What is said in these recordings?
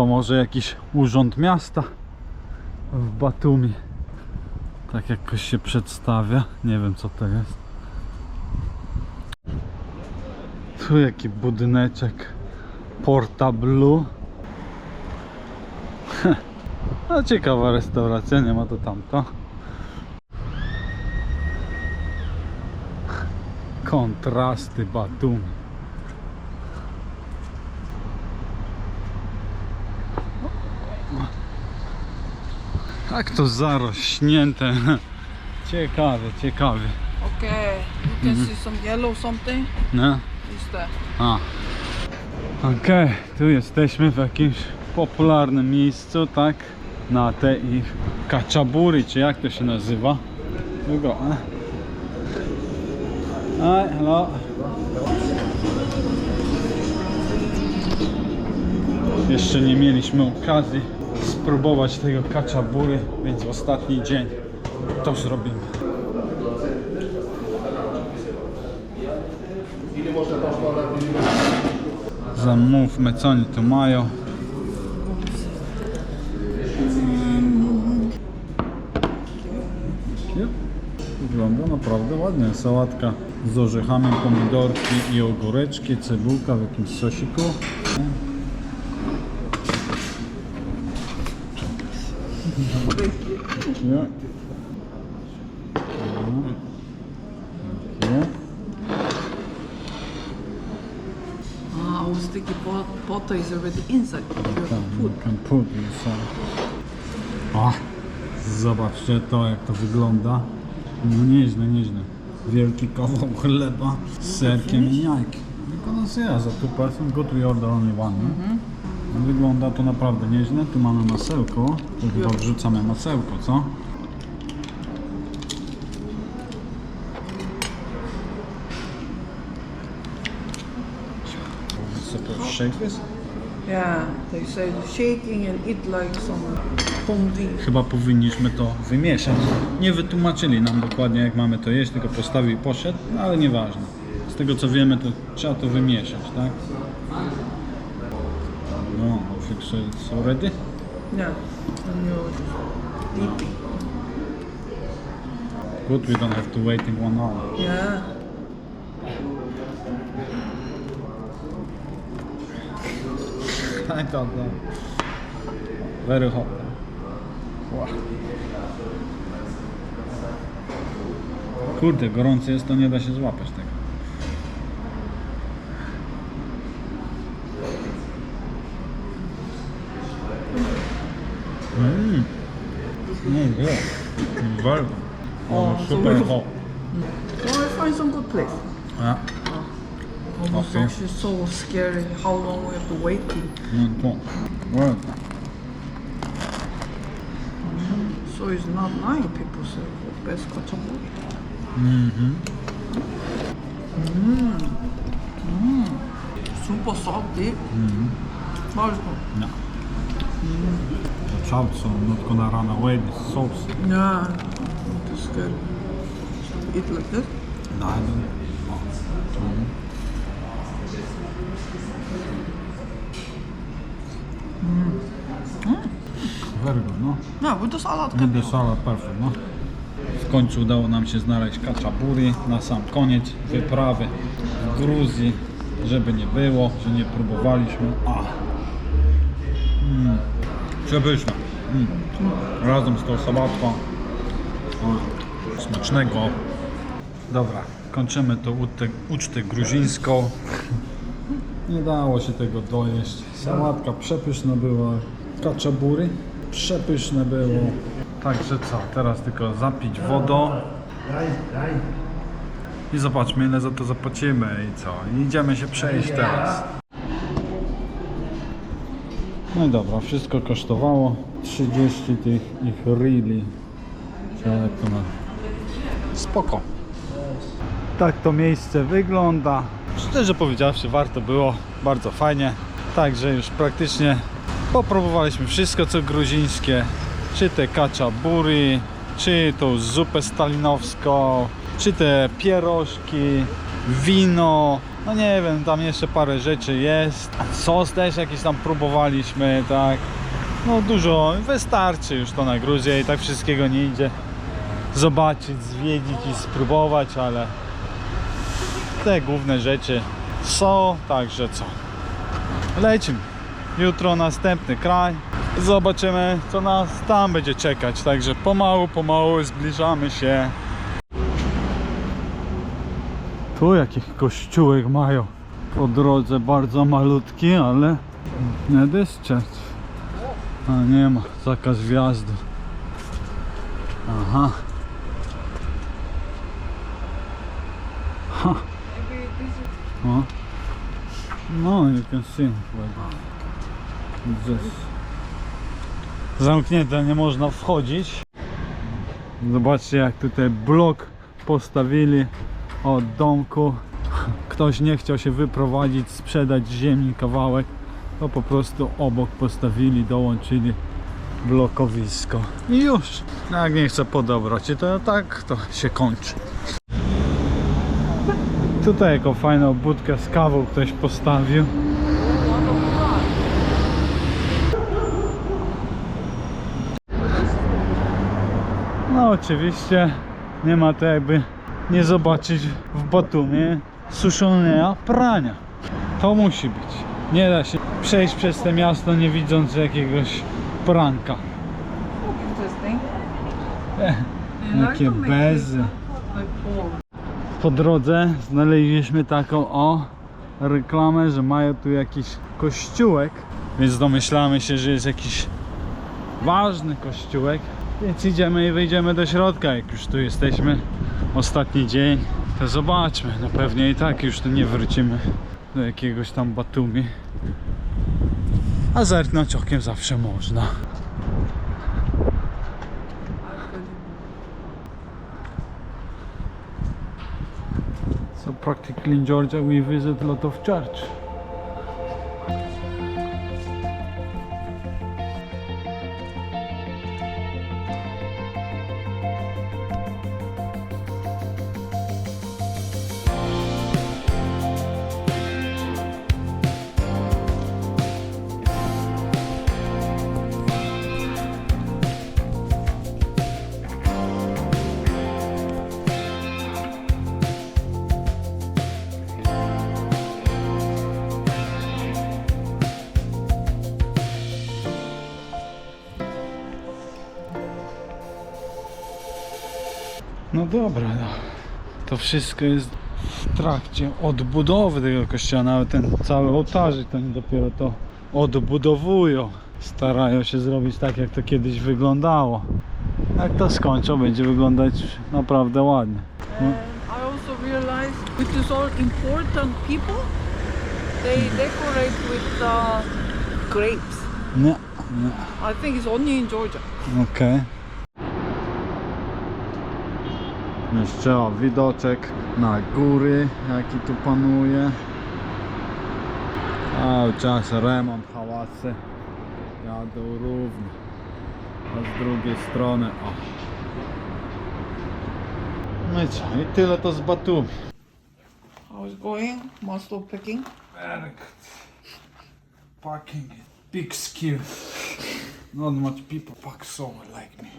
To może jakiś urząd miasta w Batumi. Tak jakoś się przedstawia. Nie wiem co to jest. Tu jaki budyneczek. Porta Blue. No ciekawa restauracja, nie ma to tamto. Kontrasty Batumi. Jak to zarośnięte. Ciekawie, ciekawie. Okay, you can see some yellow something. Nie? Is that? A. Okej, tu jesteśmy w jakimś popularnym miejscu, tak? Na te ich kaczaburi, czy jak to się nazywa? Długo, a? Hi, hello. Jeszcze nie mieliśmy okazji spróbować tego kaczaburi, więc w ostatni dzień to zrobimy. Zamówmy co oni tu mają. Wygląda naprawdę ładnie. Sałatka z orzechami, pomidorki i ogóreczki, cebulka w jakimś sosiku. Ja. Ja. Ah, I was thinking pot- potato is already inside. You have to put. Can put inside. O, zobaczcie to jak to wygląda. No nieźle, nieźle. Wielki kawał chleba z serkiem i jajkiem. Wykonania za two person, good we order only one. nie? No, Wygląda to naprawdę nieźle. Tu mamy masełko. Tu chyba wrzucamy masełko, co? Supposed shake this? Yeah, they say shaking and eat like some fondue. Chyba powinniśmy to wymieszać. Nie wytłumaczyli nam dokładnie jak mamy to jeść, tylko postawił i poszedł, no ale nieważne. Z tego co wiemy, to trzeba to wymieszać, tak? Fix it's already. Yeah, and you're dipping. Good, we don't have to wait in one hour. Yeah. I don't know. Very hot. Wow. Kurde, gorący jest, to nie da się złapać tego. Mmm. Mm, yeah. Very good. Oh, so super we- hot. So I find some good place. Ja. Oh, it's Okay. actually so scary how long we have to wait. Mm, to. Well, So it's not nine people say for best kacamuri. Mhm. Mm. Super salty. Mmm. Very good. No. Out, so I'm not gonna run away this sauce. Yeah, it's scary. Should we eat like this? No, I don't. Mhm. Very good, no. Yeah, with the salad can the salad perfect, no. W końcu udało nam się znaleźć kaczaburi na sam koniec wyprawy w Gruzji, żeby nie było, że nie próbowaliśmy. A. Mm. Przepyszne. Mm. Razem z tą sałatką. Smacznego. Dobra, kończymy tą ucztę, ucztę gruzińską. Nie dało się tego dojeść. Sałatka przepyszna była. Kaczabury przepyszne było. Także co, teraz tylko zapić wodą. I zobaczmy ile za to zapłacimy i co. Idziemy się przejść teraz. No i dobra, wszystko kosztowało 30 tych ich. Czy jak to. Spoko. Tak to miejsce wygląda. Szczerze powiedziawszy, warto było. Bardzo fajnie. Także już praktycznie popróbowaliśmy wszystko co gruzińskie. Czy te kaczaburi, czy tą zupę stalinowską, czy te pierożki, wino, No nie wiem, tam jeszcze parę rzeczy jest. Sos też jakiś tam próbowaliśmy, tak. No dużo, wystarczy już to na Gruzję i tak wszystkiego nie idzie zobaczyć, zwiedzić i spróbować, ale te główne rzeczy są, także co. Lecimy. Jutro następny kraj. Zobaczymy, co nas tam będzie czekać. Także pomału, pomału zbliżamy się. Tu jakiś kościółek mają po drodze bardzo malutki, ale nie dysczeć. A nie ma, zakaz wjazdu. Aha. Ha. O. No, you can see. Zamknięte, nie można wchodzić. Zobaczcie jak tutaj blok postawili od domku. Ktoś nie chciał się wyprowadzić, sprzedać ziemi kawałek. To po prostu obok postawili, dołączyli blokowisko. I już. Jak nie chce podobrać, to tak to się kończy. Tutaj jako fajną budkę z kawą ktoś postawił. No oczywiście nie ma to jakby nie zobaczyć w Batumie suszonego prania. To musi być. Nie da się przejść przez to miasto nie widząc jakiegoś pranka. Eh, And Jakie bezy. four. Po drodze znaleźliśmy taką o reklamę, że mają tu jakiś kościółek, więc domyślamy się, że jest jakiś ważny kościółek. Więc idziemy i wejdziemy do środka, jak już tu jesteśmy. Ostatni dzień, to zobaczmy. No pewnie i tak już tu nie wrócimy do jakiegoś tam Batumi. A zerknąć okiem zawsze można. So practically in Georgia we visit a lot of church. No dobra, no. to wszystko jest w trakcie odbudowy tego kościoła, nawet ten cały ołtarzyk to nie dopiero to odbudowują. Starają się zrobić tak jak to kiedyś wyglądało. Jak to skończą będzie wyglądać naprawdę ładnie. And I also realized, which is all important people, they decorate with uh, grapes. Nie, nie. I think it's only in Georgia. Okej. Jeszcze o, widoczek na góry, jaki tu panuje. Cały czas remont hałasy. Jadą równo. A z drugiej strony, o. No i co? I tyle to z Batumi. How's it going? Muscle picking? Very good. Parking big skill. Not much people park so like me.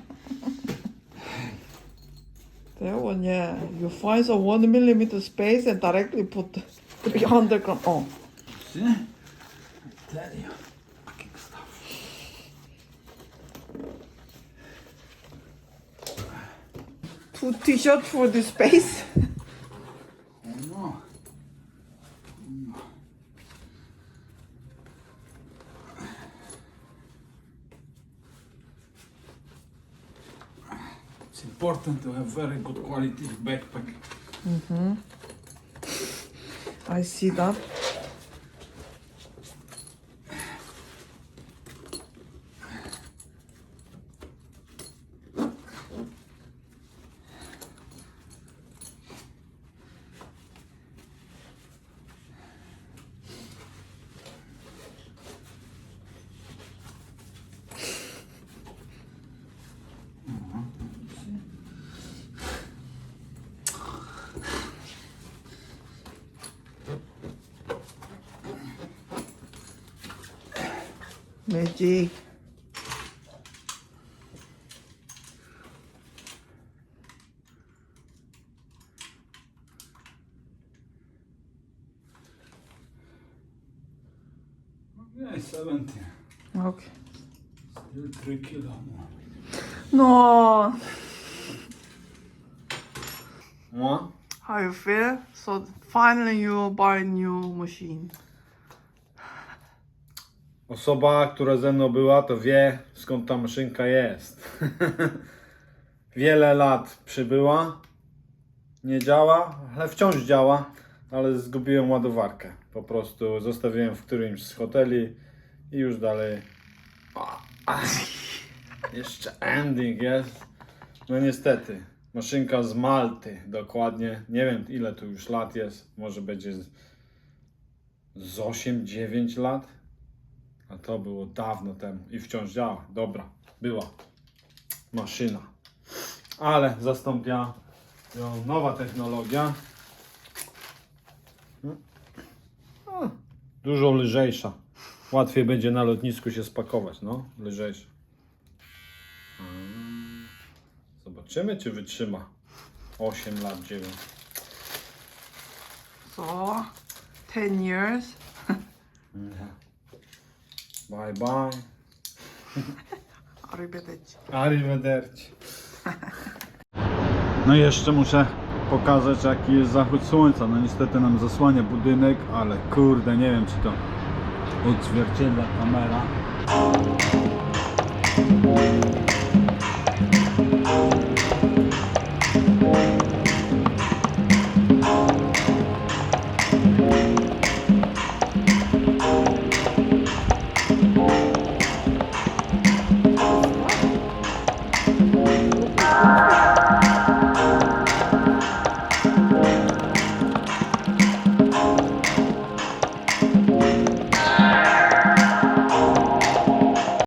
That one, yeah. You find some one millimeter space and directly put 300 gram. Oh, See? I tell you. Fucking stuff. two t-shirts for the space. Important to have very good quality backpack. Mm-hmm. I see that. Magic. Nie, 70. Okay. Still 3 kilo. No. No. How you feel? So finally you buy a new machine. Osoba, która ze mną była, to wie skąd ta maszynka jest. Wiele lat przybyła, nie działa, ale wciąż działa, ale zgubiłem ładowarkę. Po prostu zostawiłem w którymś z hoteli i już dalej. O, a, jeszcze ending jest. No niestety, maszynka z Malty, dokładnie. Nie wiem ile tu już lat jest, może będzie z, z 8-9 lat. A to było dawno temu i wciąż działa. Dobra, była maszyna. Ale zastąpiła ją nowa technologia. No, Dużo lżejsza. Łatwiej będzie na lotnisku się spakować, no, lżejsza. Mm. Zobaczymy, czy wytrzyma 8 lat, 9. So 10 years. Bye bye. Arrivederci. Arrivederci. No i jeszcze muszę pokazać jaki jest zachód słońca. No niestety nam zasłania budynek, ale kurde nie wiem czy to odzwierciedla kamera.